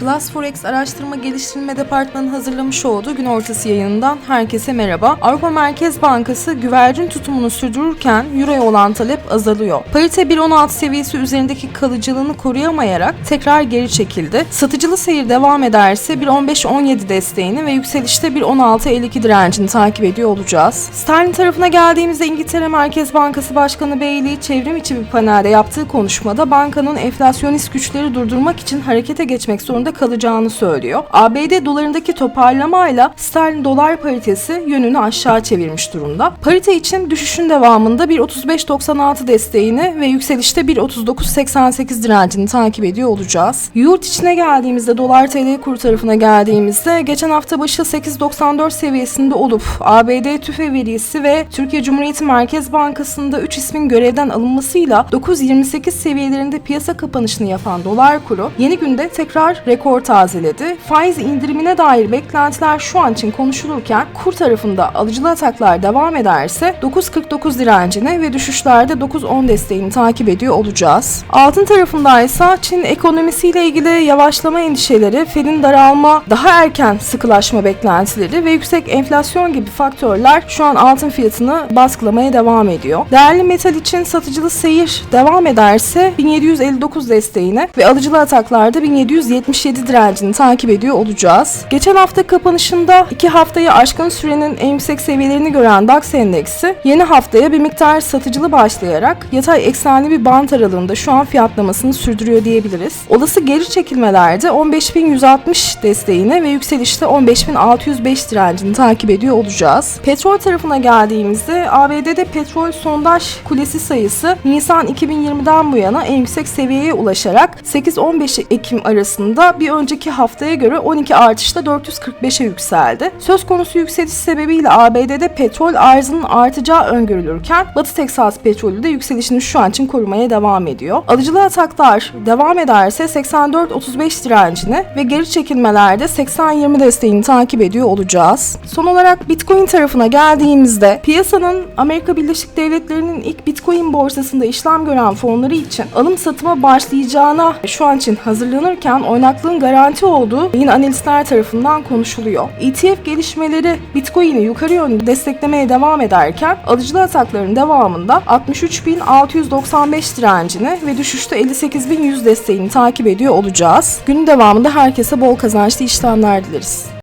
Class Forex Araştırma Geliştirme Departmanı hazırlamış olduğu gün ortası yayınından herkese merhaba. Avrupa Merkez Bankası güvercin tutumunu sürdürürken Euro'ya olan talep azalıyor. Parite 1.16 seviyesi üzerindeki kalıcılığını koruyamayarak tekrar geri çekildi. Satıcılı seyir devam ederse 1.15-17 desteğini ve yükselişte 1.16-52 direncini takip ediyor olacağız. Sterlin tarafına geldiğimizde İngiltere Merkez Bankası Başkanı Bailey çevrim içi bir panelde yaptığı konuşmada bankanın enflasyonist güçleri durdurmak için harekete geçmek zorunda kalacağını söylüyor. ABD dolarındaki toparlamayla sterlin dolar paritesi yönünü aşağı çevirmiş durumda. Parite için düşüşün devamında 1.35.96 desteğini ve yükselişte 1.39.88 direncini takip ediyor olacağız. Yurt içine geldiğimizde dolar TL kur tarafına geldiğimizde geçen hafta başı 8.94 seviyesinde olup ABD tüfe verisi ve Türkiye Cumhuriyeti Merkez Bankası'nda 3 ismin görevden alınmasıyla 9.28 seviyelerinde piyasa kapanışını yapan dolar kuru yeni günde tekrar rekor tazeledi. Faiz indirimine dair beklentiler şu an için konuşulurken kur tarafında alıcılı ataklar devam ederse 9.49 direncini ve düşüşlerde 9.10 desteğini takip ediyor olacağız. Altın tarafında ise Çin ekonomisiyle ilgili yavaşlama endişeleri, Fed'in daralma, daha erken sıkılaşma beklentileri ve yüksek enflasyon gibi faktörler şu an altın fiyatını baskılamaya devam ediyor. Değerli metal için satıcılı seyir devam ederse 1759 desteğine ve alıcılı ataklarda 1777 direncini takip ediyor olacağız. Geçen hafta kapanışında iki haftayı aşkın sürenin en yüksek seviyelerini gören DAX endeksi yeni haftaya bir miktar satıcılı başlayarak yatay eksenli bir bant aralığında şu an fiyatlamasını sürdürüyor diyebiliriz. Olası geri çekilmelerde 15160 desteğini ve yükselişte 15605 direncini takip ediyor olacağız. Petrol tarafına geldiğimizde ABD'de petrol sondaj kulesi sayısı Nisan 2020'den bu yana en yüksek seviyeye ulaşarak 8-15 Ekim arasında bir önceki haftaya göre 12 artışla 445'e yükseldi. Söz konusu yükseliş sebebiyle ABD'de petrol arzının artacağı öngörülürken Batı Teksas petrolü de yükselişini şu an için korumaya devam ediyor. Alıcılı ataklar devam ederse 84-35 direncini ve geri çekilmelerde 80-20 desteğini takip ediyor olacağız. Son olarak Bitcoin tarafına geldiğimizde piyasanın Amerika Birleşik Devletleri'nin ilk Bitcoin borsasında işlem gören fonları için alım satıma başlayacağına şu an için hazırlanırken oynaklığın garanti olduğu yine analistler tarafından konuşuluyor. ETF gelişmeleri Bitcoin'i yukarı yönlü desteklemeye devam ederken alıcılı atakların devamında 63.695 direncini ve düşüşte 58.100 desteğini takip ediyor olacağız. Günün devamında herkese bol kazançlı işlemler dileriz.